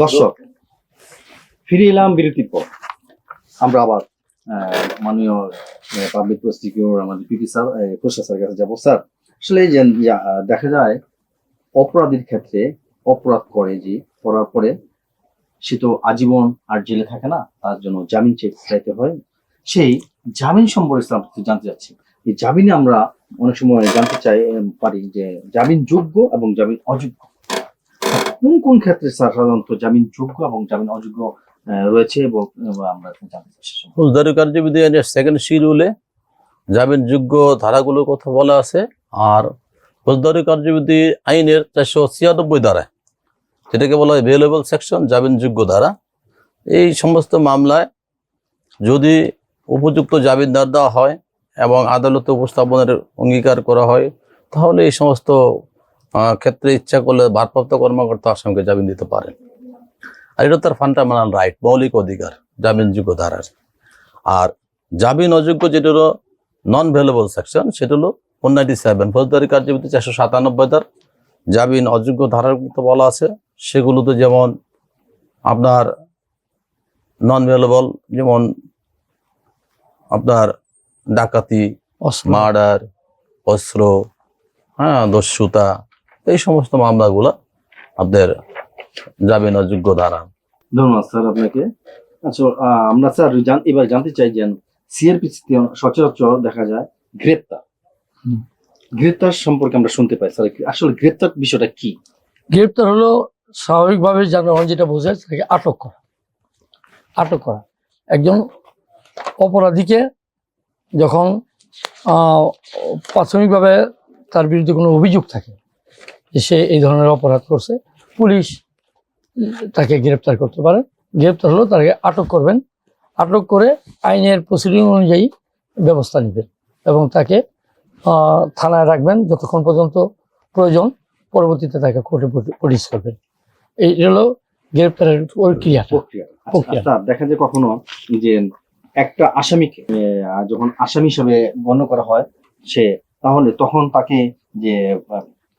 দর্শক, ফিরে এলাম বিরতির পর। আমরা আবার মাননীয় পাবলিক প্রসিকিউর আমাদের পিপি স্যার কাছে যাব। স্যার, আসলে যে দেখা যায়, অপরাধীর ক্ষেত্রে অপরাধ করে যে, করার পরে সে তো আজীবন আর জেলে থাকে না, তার জন্য জামিন চাইতে হয়। সেই জামিন সম্পর্কে ইসলাম জানতে চাচ্ছি। জামিনে আমরা অনেক সময় জানতে চাই পারি যে, জামিন যোগ্য এবং জামিন অযোগ্য। কোন কোন ক্ষেত্রে স্যার সাধারণত জামিন যোগ্য এবং জামিন অযোগ্য রয়েছে এবং আমরা জানতে চাচ্ছি ফৌজদারি কার্যবিধি আইনের সেকেন্ড শিডিউলে জামিনযোগ্য ধারাগুলোর কথা বলা আছে আর ফৌজদারি কার্যবিধি আইনের চারশো ছিয়ানব্বই ধারায় যেটাকে বলা হয় ভেলেবল সেকশন জামিনযোগ্য ধারা। এই সমস্ত মামলায় যদি উপযুক্ত জামিনদার দেওয়া হয় এবং আদালতে উপস্থাপনের অঙ্গীকার করা হয়, তাহলে এই সমস্ত ক্ষেত্রে ইচ্ছা করলে ভারপ্রাপ্ত কর্মকর্তা আসামিকে জামিন দিতে পারেন। আর এটা তার ফান্ডামেন্টাল রাইট মৌলিক অধিকার জামিনযোগ্য ধারার। আর জামিন অযোগ্য যেটা হলো নন ভ্যালুয়েবল সেকশন সেটা হলো ওয়ান নাইনটি সেভেন ফৌজদারি কার্যবিধি চারশো সাতানব্বই ধার। জামিন অযোগ্য ধারার মতো বলা আছে সেগুলোতে যেমন আপনার নন ভ্যালুয়েবল যেমন আপনার ডাকাতি মার্ডার অস্ত্র হ্যাঁ দস্যুতা এই সমস্ত মামলাগুলো আপনাদের জামিন অযোগ্য ধারা। ধন্যবাদ স্যার আপনাকে। আচ্ছা আমরা স্যার এবার জানতে চাই যে সিআরপি সচরাচর দেখা যায় গ্রেপ্তার। গ্রেপ্তার সম্পর্কে আমরা শুনতে পাই স্যার আসলে গ্রেপ্তার বিষয়টা কি? গ্রেপ্তার হলো স্বাভাবিকভাবে জনগণ যেটা বোঝায় তাকে আটক করা। আটক করা। একজন অপরাধীকে যখন প্রাথমিকভাবে তার বিরুদ্ধে কোনো অভিযোগ থাকে যে সে এই ধরনের অপরাধ করছে পুলিশ তাকে গ্রেপ্তার করতে পারে। গ্রেপ্তার হলো তাকে আটক করবেন। আটক করে আইনের প্রসিডিং অনুযায়ী ব্যবস্থা নেবেন এবং তাকে থানায় রাখবেন যতক্ষণ পর্যন্ত প্রয়োজন। পরবর্তীতে তাকে কোর্টে প্রডিউস করবেন। এই হলো গ্রেপ্তারের প্রক্রিয়া। আচ্ছা, প্রক্রিয়া। দেখা যায় কখনো যে একটা আসামিকে যখন আসামি হিসাবে গণ্য করা হয় সে তাহলে তখন তাকে যে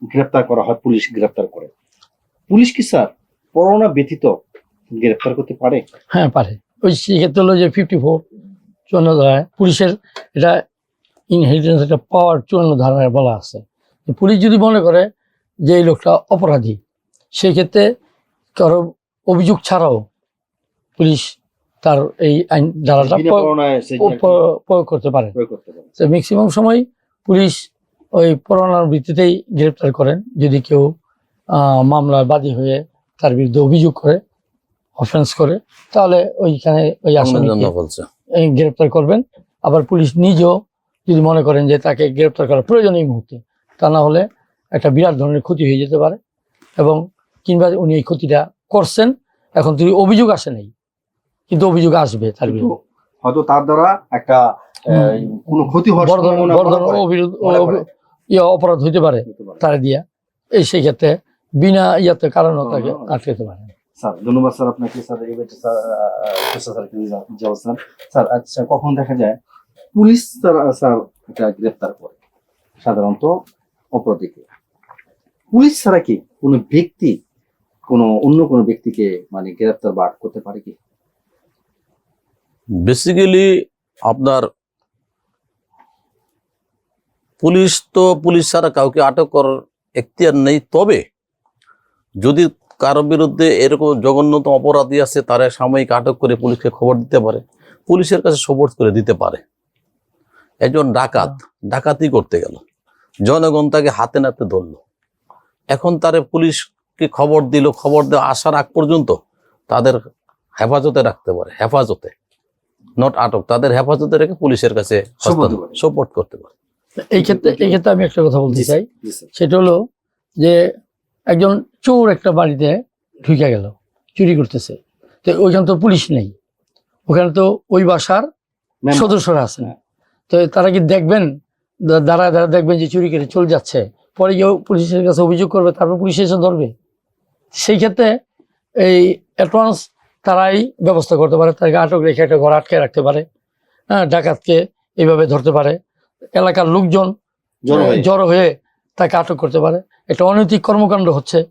গ্রেপ্তার করা হয় পুলিশ গ্রেপ্তার করে। পুলিশ কি স্যার করোনা ব্যতীত গ্রেপ্তার করতে পারে? হ্যাঁ পারে। ওই সেক্ষেত্রে হলো যে ফিফটি ফোর চুয়ান্ন ধারায় পুলিশের এটা ইনহেরিটেন্স একটা পাওয়ার চুয়ান্ন ধারায় বলা আছে। পুলিশ যদি মনে করে যে এই লোকটা অপরাধী সেই ক্ষেত্রে কারও অভিযোগ ছাড়াও পুলিশ তার এই আইন ধারাটা প্রয়োগ- করতে পারে। প্রয়োগ করতে পারে। তো ম্যাক্সিমাম সময় পুলিশ ওই পরোনার ভিত্তিতেই গ্রেপ্তার করেন। যদি কেউ মামলার বাদী হয়ে তার বিরুদ্ধে অভিযোগ করে অফেন্স করে তাহলে ওইখানে ওই আসামিকে এই গ্রেপ্তার করবেন। আবার পুলিশ নিজেও যদি মনে করেন যে তাকে গ্রেপ্তার করা প্রয়োজন এই মুহূর্তে তা না হলে একটা বিরাট ধরনের ক্ষতি হয়ে যেতে পারে এবং কিংবা উনি এই ক্ষতিটা করছেন এখন তুই অভিযোগ আসে নাই কিন্তু অভিযোগ আসবে তার বিরুদ্ধে। হয়তো তার দ্বারা একটা কোনো ক্ষতি হওয়ার ইয়ে অপরাধ হইতে পারে। তারা দিয়া। এই সেই ক্ষেত্রে বিনা ইয়াতে কারণ তাকে। আটকাতে পারে। স্যার ধন্যবাদ স্যার আপনাকে। স্যার স্যার আচ্ছা কখন দেখা যায় পুলিশ স্যার স্যার এটা গ্রেপ্তার করে? সাধারণত অপরাধীকে। পুলিশ ছাড়া কি কোনো ব্যক্তি কোনো অন্য কোনো ব্যক্তিকে মানে গ্রেপ্তার বা করতে পারে কি? বেসিক্যালি আপনার পুলিশ তো পুলিশ ছাড়া কাউকে আটক করার এখতিয়ার নেই। তবে যদি কারও বিরুদ্ধে এরকম জঘন্যতম অপরাধী আছে তারা সাময়িক আটক করে পুলিশকে খবর দিতে পারে পুলিশের কাছে সপোর্ট করে দিতে পারে। একজন ডাকাত ডাকাতি করতে গেল। জনগণ তাকে হাতে নাতে ধরলো। এখন তারে পুলিশকে খবর দিল খবর দেওয়া আসার আগ পর্যন্ত তাদের হেফাজতে রাখতে পারে হেফাজতে নট আটক তাদের হেফাজতে রেখে পুলিশের কাছে সাপোর্ট করতে পারে। এই ক্ষেত্রে এই ক্ষেত্রে আমি একটা কথা বলতে চাই। সেটা হলো যে একজন চোর একটা বাড়িতে ঢুকে গেল চুরি করতেছে। তো ওইখানে তো পুলিশ নেই। ওখানে তো ওই বাসার সদস্যরা হ্যাঁ। তো তারা কি দেখবেন? দাঁড়ায় দাঁড়ায় দেখবেন যে চুরি করে চলে যাচ্ছে। পরে গিয়ে পুলিশের কাছে অভিযোগ করবে তারপর পুলিশ এসে ধরবে। সেই ক্ষেত্রে এই অ্যাডভান্স তারাই ব্যবস্থা করতে পারে। তাকে আটক রেখে একটা ঘর আটকে রাখতে পারে। হ্যাঁ ডাকাতকে এইভাবে ধরতে পারে। এলাকার লোকজন জড়ো হয়ে। তাকে আটক করতে পারে। একটা অনৈতিক কর্মকাণ্ড হচ্ছে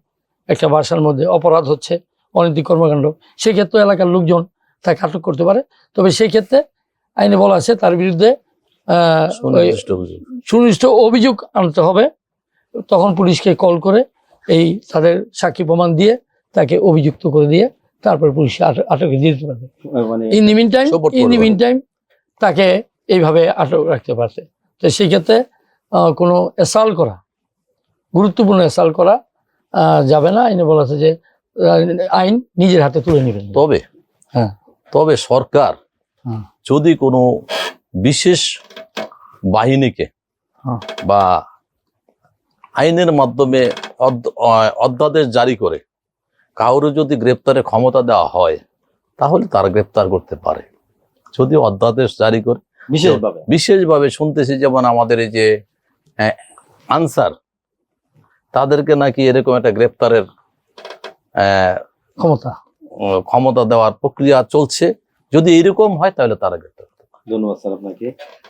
একটা বাসার মধ্যে অপরাধ হচ্ছে অনৈতিক কর্মকাণ্ড। সেক্ষেত্রে এলাকার লোকজন তাকে আটক করতে পারে। তবে সেই ক্ষেত্রে আইনে বলা আছে তার বিরুদ্ধে সুনির্দিষ্ট অভিযোগ। আনতে হবে। তখন পুলিশকে কল করে এই তাদের সাক্ষী প্রমাণ দিয়ে তাকে অভিযুক্ত করে দিয়ে তারপর পুলিশ আটক- দিতে পারবে। In the meantime in the meantime তাকে এইভাবে আটক রাখতে পারছে। তো সেক্ষেত্রে কোনো এসাল করা গুরুত্বপূর্ণ এসাল করা যাবে না আইনে বলা আছে যে আইন নিজের হাতে তুলে নেবেন তবে হ্যাঁ। তবে সরকার হ্যাঁ। যদি কোনো বিশেষ বাহিনীকে হ্যাঁ। বা আইনের মাধ্যমে অধ্যাদেশ জারি করে কাউরে যদি গ্রেপ্তারের ক্ষমতা দেওয়া হয় তাহলে তারা গ্রেপ্তার করতে পারে যদি অধ্যাদেশ জারি করে বিশেষভাবে। বিশেষভাবে শুনতেছি যেমন আমাদের এই যে আনসার তাদেরকে নাকি এরকম একটা গ্রেপ্তারের আহ, ক্ষমতা। ক্ষমতা দেওয়ার প্রক্রিয়া চলছে। যদি এরকম হয় তাহলে তারা গ্রেপ্তার ধন্যবাদ স্যার আপনাকে।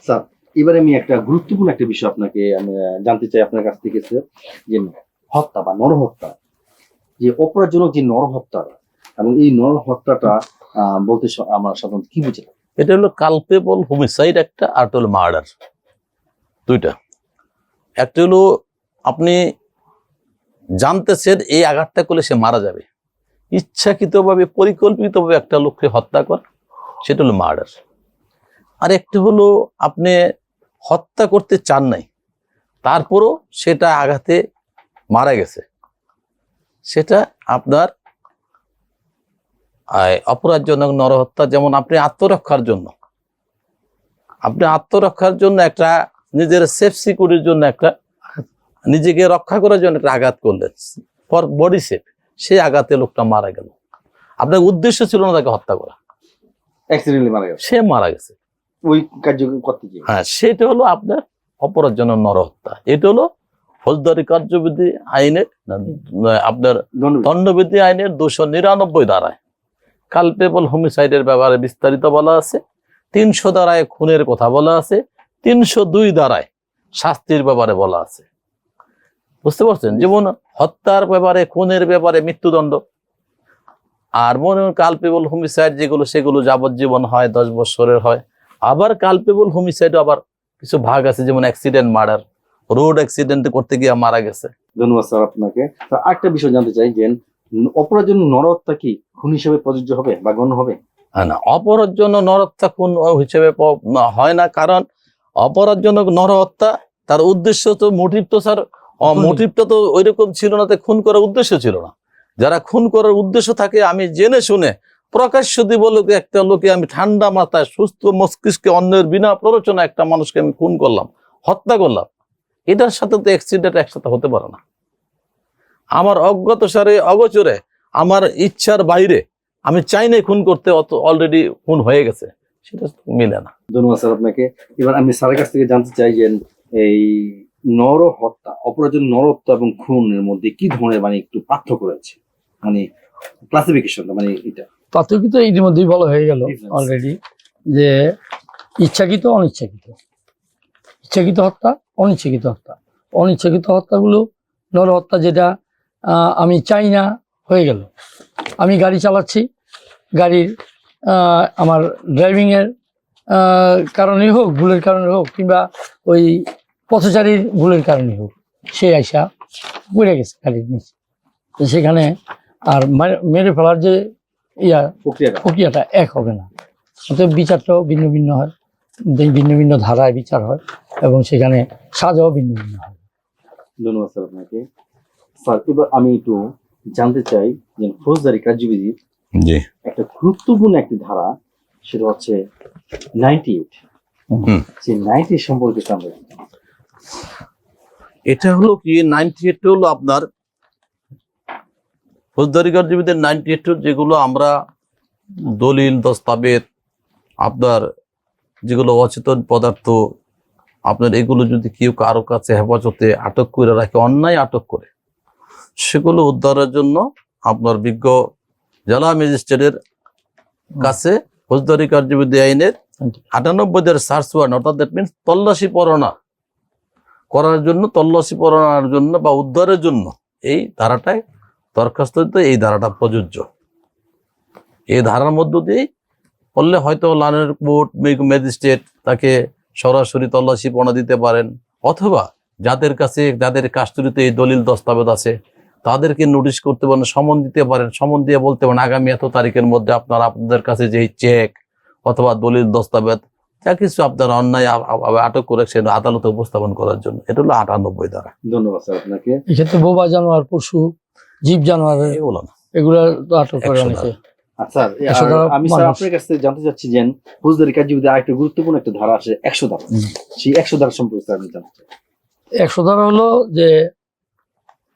স্যার এবারে আমি একটা গুরুত্বপূর্ণ একটা বিষয় আপনাকে আমি জানতে চাই আপনার কাছ থেকে স্যার যে হত্যা বা নরহত্যা যে অপরাধজনক যে নরহত্যা এবং এই নরহত্যাটা আহ, বলতে আমরা সাধারণত কি বুঝি? এটা হলো কালপেবল হোমিসাইড একটা, আর হলো মার্ডার দুইটা। একটা হলো আপনি জানতেছেন এই আঘাতটা করলে সে মারা যাবে। ইচ্ছাকৃতভাবে, পরিকল্পিতভাবে একটা লোককে হত্যা কর, সেটা হলো মার্ডার আর একটা হলো আপনি হত্যা করতে চান নাই, তারপরও সেটা আঘাতে মারা গেছে। সেটা আপনার অপরাধজনক নরহত্যা যেমন আপনি আত্মরক্ষার জন্য। আপনি আত্মরক্ষার জন্য একটা নিজের সেফ সিকিউরিটির জন্য একটা নিজেকে রক্ষা করার জন্য একটা আঘাত করলেন। ফর বডি সেফ সেই আঘাতে লোকটা মারা গেল। আপনার উদ্দেশ্য ছিল না তাকে হত্যা করা। সে মারা গেছে। ওই কার্য করতে গিয়ে। হ্যাঁ সেটা হলো আপনার অপরাধজনক নরহত্যা। এটা হলো ফৌজদারি কার্যবিধি আইনের আপনার দণ্ডবিধি আইনের দুশো নিরানব্বই ধারায়। কালপেবল হোমিসাইডের ব্যাপারে বিস্তারিত বলা আছে, তিনশো দ্বারায় খুনের কথা বলা আছে, তিনশো দুই দ্বারায় শাস্তির ব্যাপারে বলা আছে। বুঝতে পারছেন? যেমন হত্যার ব্যাপারে, খুনের ব্যাপারে মৃত্যুদণ্ড। আর মনে হয় কালপেবল হোমিসাইড যেগুলো, সেগুলো যাবজ্জীবন হয়, দশ বছরের হয়। আবার কালপেবল হোমিসাইড আবার কিছু ভাগ আছে, যেমন অ্যাক্সিডেন্ট মার্ডার রোড অ্যাক্সিডেন্ট করতে গিয়ে মারা গেছে। ধন্যবাদ স্যার আপনাকে। আরেকটা বিষয় জানতে চাই, যে অপরাধজনক নরহত্যা কি? খুন হিসেবে প্রযোজ্য হবে বা গণ্য হবে? না অপরাধ জন্য নরহত্যা খুন হিসেবে হয় না। কারণ অপরাধজনক নরহত্যা তার উদ্দেশ্য তো মোটিভ তো স্যার মোটিভটা তো ওইরকম ছিল না খুন করার উদ্দেশ্য ছিল না। যারা খুন করার উদ্দেশ্য থাকে আমি জেনে শুনে প্রকাশ্য দিব লোকে একটা লোকে আমি ঠান্ডা মাথায় সুস্থ মস্তিষ্কে অন্যের বিনা প্ররোচনা একটা মানুষকে আমি খুন করলাম হত্যা করলাম। এটার সাথে তো অ্যাক্সিডেন্ট একসাথে হতে পারে না। আমার অজ্ঞাত সারে অগোচরে আমার ইচ্ছার বাইরে আমি চাই নাই খুন করতে অত অলরেডি খুন হয়ে গেছে। সেটা তো মিলে না। ধন্যবাদ স্যার আপনাকে। এবার আমি স্যারের কাছ থেকে জানতে চাই যে এই নরহত্যা অপরাধজনক নরহত্যা এবং খুনের মধ্যে কি ধরনের মানে একটু পার্থক্য রয়েছে? মানে ক্লাসিফিকেশনটা মানে এটা। পার্থক্য তো ইতিমধ্যেই বলা হয়ে গেল অলরেডি যে ইচ্ছাকৃত অনিচ্ছাকৃত। ইচ্ছাকৃত হত্যা অনিচ্ছাকৃত হত্যা। অনিচ্ছাকৃত হত্যাগুলো নর হত্যা যেটা আমি চাই না হয়ে গেল। আমি গাড়ি চালাচ্ছি। গাড়ির আমার ড্রাইভিংয়ের কারণেই হোক ভুলের কারণে হোক কিংবা ওই পথচারীর ভুলের কারণে হোক সে আইসা পড়ে গেছে গাড়ির নিচে। সেখানে আর মারে- ফেলার যে ইয়া প্রক্রিয়াটা। প্রক্রিয়াটা এক হবে না। অতএব বিচারটাও ভিন্ন ভিন্ন হয়। ভিন্ন ভিন্ন ধারায় বিচার হয় এবং সেখানে সাজাও ভিন্ন ভিন্ন হয়। ধন্যবাদ স্যার আপনাকে। স্যার এবার আমি একটু জানতে চাই যে ফৌজদারি কার্যবিধি জি। একটা গুরুত্বপূর্ণ একটি ধারা সেটা হচ্ছে নাইনটি এইট। সেই নাইনটি সম্পর্কে আমরা এটা হলো কি নাইনটি এইট হলো আপনার ফৌজদারি কার্যবিধির নাইনটি এইট যেগুলো আমরা দলিল দস্তাবেজ আপনার যেগুলো অচেতন পদার্থ আপনার এগুলো যদি কেউ কারও কাছে হেফাজতে আটক করে রাখে অন্যায় আটক করে সেগুলো উদ্ধারের জন্য আপনার বিজ্ঞ জেলা ম্যাজিস্ট্রেটের কাছে ফৌজদারি কার্যবিধি আইনের আটানব্বই দের সার্চ ওয়ার্ড অর্থাৎ দ্যাট মিনস তল্লাশি পরোয়ানা করার জন্য তল্লাশি পরোয়ানার জন্য বা উদ্ধারের জন্য এই ধারাটায় দরখাস্ত এই ধারাটা প্রযোজ্য। এই ধারার মধ্য দিয়ে করলে হয়তো লানের কোর্ট ম্যাজিস্ট্রেট তাকে সরাসরি তল্লাশি পণা দিতে পারেন অথবা যাদের কাছে যাদের কাস্টডিতে এই দলিল দস্তাবেজ আছে তাদেরকে নোটিশ করতে পারেন সমন দিতে পারেন সমন দিয়ে বলতে পারেন আগামী এত তারিখের মধ্যে আপনার আপনাদের কাছে যে চেক অথবা দলিল দস্তাবেজ যা কিছু আপনার অন্যায় আটক করেছেন আদালতে উপস্থাপন করার জন্য। এটা হলো আটানব্বই দ্বারা ধন্যবাদ স্যার আপনাকে। এক্ষেত্রে বোবা জানোয়ার পশু জীব জানোয়ার এগুলো না। এগুলো আটক করে অনেকে আচ্ছা আমি স্যার আপনার কাছ থেকে জানতে চাচ্ছি যে ফৌজদারি কার্যবিধি আরেকটা গুরুত্বপূর্ণ একটা ধারা আছে একশো ধারা। সেই একশো ধারা সম্পর্কে আমি জানতে চাই একশো ধারা হলো যে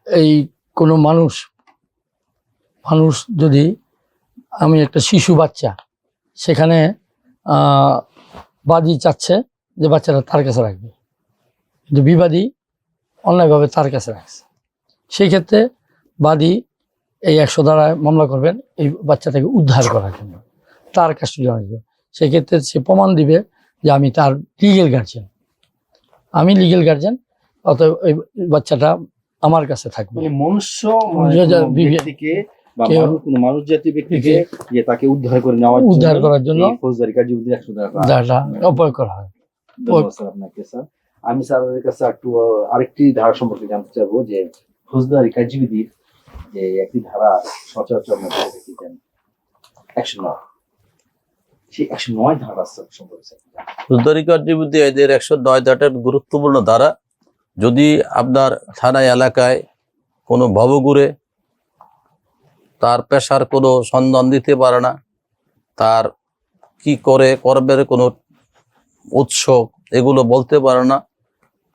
এই কোনো মানুষ মানুষ যদি, আমি একটা শিশু বাচ্চা, সেখানে বাদী চাচ্ছে যে বাচ্চাটা তার কাছে রাখবে। কিন্তু বিবাদী অন্যায়ভাবে তার কাছে রাখছে। সেই ক্ষেত্রে বাদী এই একশো ধারায় মামলা করবেন, এই বাচ্চাটাকে উদ্ধার করার জন্য। তার কাস্টডি আনবে সেই ক্ষেত্রে সে প্রমাণ দিবে যে আমি তার লিগেল গার্জেন আমি লিগেল গার্জেন অতএব এই বাচ্চাটা আমার কাছে থাকবে। মানে মনুষ্য মানে ব্যক্তিকে মানুষ কোনো মানুষ জাতীয় ব্যক্তিকে যে তাকে উদ্ধার করে নেওয়ার উদ্ধার করার জন্য ফৌজদারি একশো অপয় করা হয়। স্যার আপনাকে স্যার। আমি স্যারের কাছে একটু আরেকটি ধারা সম্পর্কে জানতে চাইব যে ফৌজদারি কার্যবিধির যে একটি ধারা সচরাচর আমরা দেখে থাকি যে একশো নয়। সেই একশো নয় ধারা সম্পর্কে ফৌজদারি কার্যবিধি এদের একশো নয় ধারার গুরুত্বপূর্ণ ধারা যদি আপনার থানায় এলাকায় কোনো ভবঘুরে তার পেশার কোনো সন্ধান দিতে পারে না, তার কি করে কর্মের কোনো উৎস এগুলো বলতে পারে না,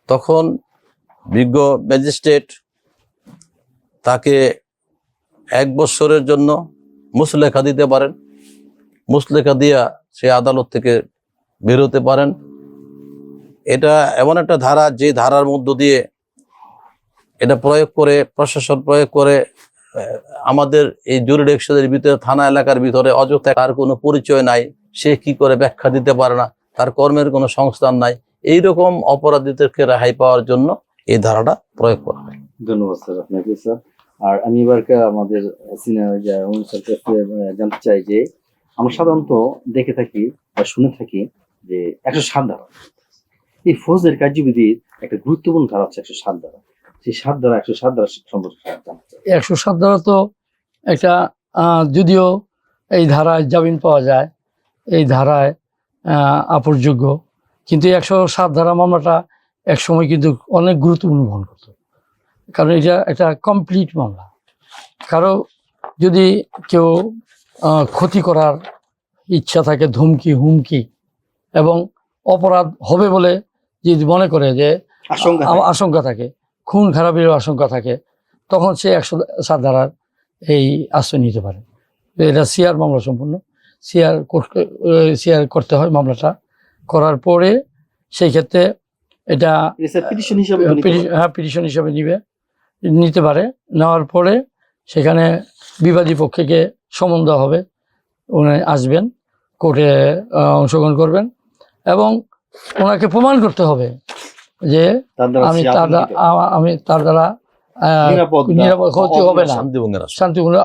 তখন বিজ্ঞ ম্যাজিস্ট্রেট তাকে এক বৎসরের জন্য মুসলেখা দিতে পারেন। মুসলেখা দিয়া সে আদালত থেকে বেরোতে পারেন। এটা এমন একটা ধারা যে ধারার মধ্য দিয়ে এটা প্রয়োগ করে, প্রশাসন প্রয়োগ করে আমাদের এই জুরিডিকশনের ভিতরে, থানা এলাকার ভিতরে অযথা তার কোনো পরিচয় নাই, সে কি করে ব্যাখ্যা দিতে পারে না, তার কর্মের কোনো সংস্থান নাই। এইরকম অপরাধীদেরকে রেহাই পাওয়ার জন্য এই ধারাটা প্রয়োগ করা হয়। ধন্যবাদ স্যার আপনাকে, স্যার। আর আমি এবার কা- আমাদের জানতে চাই যে আমরা সাধারণত দেখে থাকি বা শুনে থাকি যে একশো সাত ধারা। এই ফৌজদারি কার্যবিধির একটা গুরুত্বপূর্ণ ধারা হচ্ছে একশো সাত ধারা। সেই সাত ধারা, একশো সাত ধারা সম্পর্কে একশো সাত ধারা তো একটা যদিও এই ধারায় জামিন পাওয়া যায়, এই ধারায় আপরযোগ্য। কিন্তু একশো সাত ধারা মামলাটা এক সময় কিন্তু অনেক গুরুত্বপূর্ণ বহন করতো। কারণ এটা একটা কমপ্লিট মামলা। কারও যদি কেউ ক্ষতি করার ইচ্ছা থাকে, ধমকি, হুমকি এবং অপরাধ হবে বলে যদি মনে করে যে আশঙ্কা থাকে। খুন খারাপের আশঙ্কা থাকে তখন সে একশো সাত ধারার এই আশ্রয় নিতে পারে। এটা সিআর মামলা সম্পূর্ণ। সিআর সিআর করতে হয় মামলাটা। করার পরে সেই ক্ষেত্রে এটা। হ্যাঁ পিটিশন হিসাবে নিবে নিতে পারে। নেওয়ার পরে সেখানে বিবাদী পক্ষকে সমন দেওয়া হবে। উনি আসবেন কোর্টে অংশগ্রহণ করবেন এবং ওনাকে প্রমাণ করতে হবে যে আমি তার আমি তার দ্বারা নিরাপদ ক্ষতি হবে না। শান্তিপূর্ণ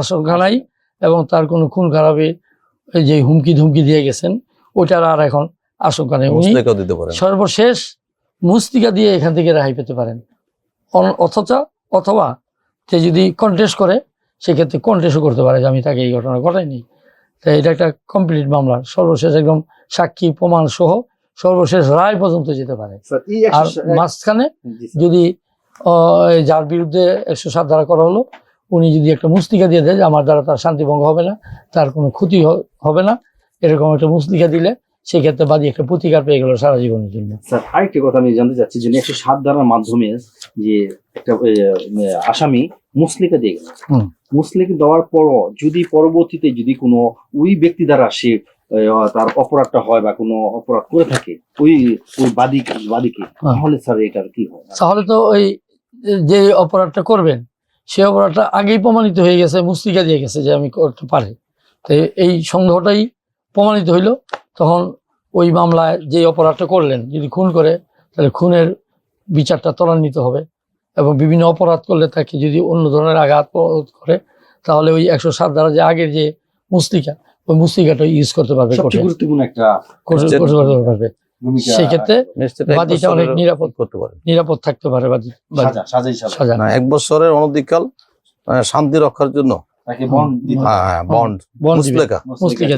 আশঙ্কা নাই এবং তার কোনো খুন খারাপে যে হুমকি ধুমকি দিয়ে গেছেন আর এখন আশঙ্কা নেই। উনি সর্বশেষ মুস্তিকা দিয়ে এখান থেকে রেহাই পেতে পারেন। অথচ অথবা সে যদি কন্টেস্ট করে সেক্ষেত্রে কন্টেস্টও করতে পারে যে আমি তাকে এই ঘটনা ঘটাইনি। তাই এটা একটা কমপ্লিট মামলা। সর্বশেষ একদম সাক্ষী প্রমাণ সহ সর্বশেষ রায় পর্যন্ত যেতে পারে। আর মাঝখানে যদি যার বিরুদ্ধে একশো সাত ধারা করা হলো উনি যদি একটা মুস্তিকা দিয়ে দেয় যে আমার দ্বারা তার শান্তিভঙ্গ হবে না তার কোনো ক্ষতি হবে না এরকম একটা মুস্তিকা দিলে সেক্ষেত্রে বাদী একটা প্রতিকার পেয়ে গেল সারা জীবনের জন্য। স্যার আরেকটি কথা আমি জানতে চাচ্ছি যে একশো সাত ধারার মাধ্যমে যে একটা আসামি মুসলিকা দিয়ে গেল। মুসলিকা দেওয়ার পরও যদি পরবর্তীতে যদি কোনো ওই ব্যক্তি দ্বারা সে তার অপরাধটা হয় বা কোনো অপরাধ করে থাকে ওই ওই বাদী বাদীকে হ্যাঁ। তাহলে স্যার এটার কি হয়? তাহলে তো ওই যে অপরাধটা করবেন সে অপরাধটা আগেই প্রমাণিত হয়ে গেছে মুস্তিকা দিয়ে গেছে যে আমি করতে পারি। তো এই সন্দেহটাই প্রমাণিত হইল তখন ওই মামলায় যে অপরাধটা করলেন যদি খুন করে তাহলে খুনের বিচারটা ত্বরান্বিত হবে এবং বিভিন্ন অপরাধ করলে তাকে যদি অন্য ধরনের আঘাত করে তাহলে ওই একশো সাত দ্বারা যে আগের যে মুস্তিকা ওই মুস্তিকাটা ইউজ করতে পারবে সবচেয়ে গুরুত্বপূর্ণ একটা করতে পারবে। সেক্ষেত্রে ম্যাজিস্ট্রেট অনেক নিরাপদ করতে পারে নিরাপদ থাকতে পারে বাদী বাদী সাজা সাজাই সাজা। সাজা। না এক বছরের অনধিকাল আহ, শান্তি রক্ষার জন্য। বন্ড।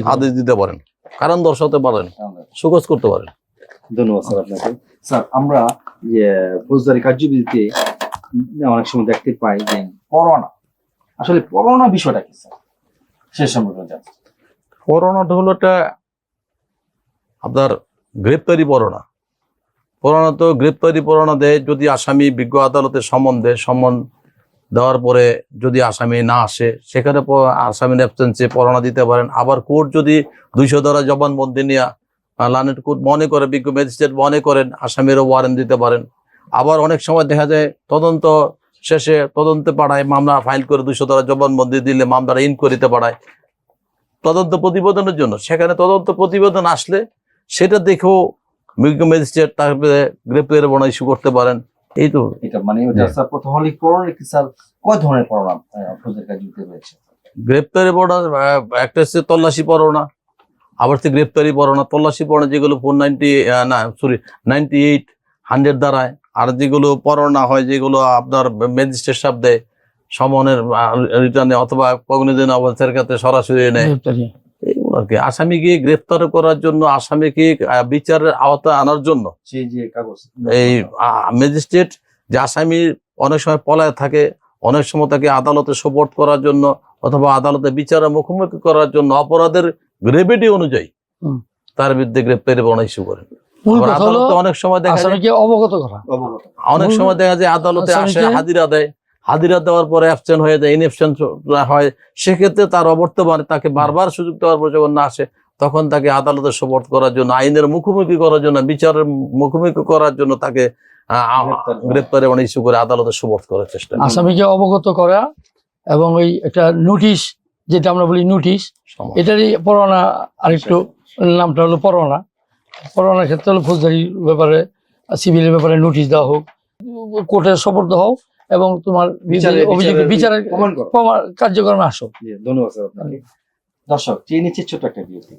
আদেশ দিতে পারেন। কারণ দর্শাতে পারেন। সুগজ করতে পারেন। ধন্যবাদ স্যার আপনাকে। স্যার আমরা যে ফৌজদারি কার্যবিধিতে অনেক সময় দেখতে পাই যে করোনা। আসলে করোনা বিষয়টা কি স্যার? সে সম্পর্কে। পরোনাটা হলো একটা আপনার গ্রেপ্তারি পরোনা। পরোনা তো গ্রেপ্তারি পরোনা দেয় যদি আসামি বিজ্ঞ আদালতে সমন দেয়, সমন দেওয়ার পরে যদি আসামি না আসে, সেখানে আসামির অ্যাবসেন্সে পরোনা দিতে পারেন। আবার কোর্ট যদি দুইশো দ্বারা জবানবন্দি নিয়ে লানেট কোর্ট মনে করে, বিজ্ঞ ম্যাজিস্ট্রেট মনে করেন, আসামিরও ওয়ারেন্ট দিতে পারেন। আবার অনেক সময় দেখা যায় তদন্ত শেষে তদন্তে পাড়ায় মামলা ফাইল করে দুইশো দ্বারা জবানবন্দি দিলে মামলাটা ইনকোয়ারিতে পাঠায়। তদন্ত প্রতিবেদনের জন্য। সেখানে তদন্ত প্রতিবেদন আসলে সেটা দেখেও বিজ্ঞ ম্যাজিস্ট্রেট তারপরে গ্রেপ্তারি বর্ণা ইস্যু করতে পারেন। এই তো। এটা মানে হ্যাঁ। স্যার প্রথম হলে করোনা কি স্যার কয় ধরনের করোনা ফৌজদারি কার্যবিধিতে রয়েছে গ্রেপ্তারি পরোনা একটা হচ্ছে তল্লাশি পরোনা আবার হচ্ছে গ্রেপ্তারি পরোনা। তল্লাশি পরোনা যেগুলো ফোর নাইনটি না সরি নাইনটি এইট হান্ড্রেড দ্বারায় আর যেগুলো পরোনা হয় যেগুলো আপনার ম্যাজিস্ট্রেট সাহেব দেয় সমনের রিটার্নে অথবা কগ্নিদিন অবস্থার ক্ষেত্রে সরাসরি আর কি। আসামিকে গ্রেপ্তার করার জন্য আসামিকে আহ, বিচারের আওতায় আনার জন্য এই ম্যাজিস্ট্রেট যে আসামি অনেক সময় পলায় থাকে অনেক সময় তাকে আদালতে সোপোর্ট করার জন্য অথবা আদালতে বিচারের মুখোমুখি করার জন্য অপরাধের গ্রেভিটি অনুযায়ী তার বিরুদ্ধে গ্রেপ্তারি বর্ণা ইস্যু করেন অনেক সময় দেখা যায় অবগত করা। অনেক সময় দেখা যায় আদালতে আসে হাজিরা দেয়। হাজিরা দেওয়ার পরে অ্যাবসেন্ট হয়ে যায় ইনএবসেন্ট হয় সেক্ষেত্রে তার অবর্তমানে তাকে বারবার সুযোগ দেওয়ার পর যখন না আসে তখন তাকে আদালতে সোপোর্ট করার জন্য আইনের মুখোমুখি করার জন্য বিচারের মুখোমুখি করার জন্য তাকে গ্রেপ্তার মানে ইস্যু করে আদালতে সোপোর্ট করার চেষ্টা আসামিকে অবগত করা এবং ওই একটা নোটিশ যেটা আমরা বলি নোটিশ এটারই পরোয়ানা আরেকটু নামটা হলো পরোয়ানা। পরোয়ানার ক্ষেত্রে হলো ফৌজদারি ব্যাপারে সিভিলের ব্যাপারে নোটিশ দেওয়া হোক কোর্টে সপর্দ হও এবং তোমার বিচারে- অভিযোগ বিচারের কার্যক্রমে আসো। ধন্যবাদ স্যার আপনাকে। দর্শক চেয়ে নিচ্ছে ছোট একটা বিরতি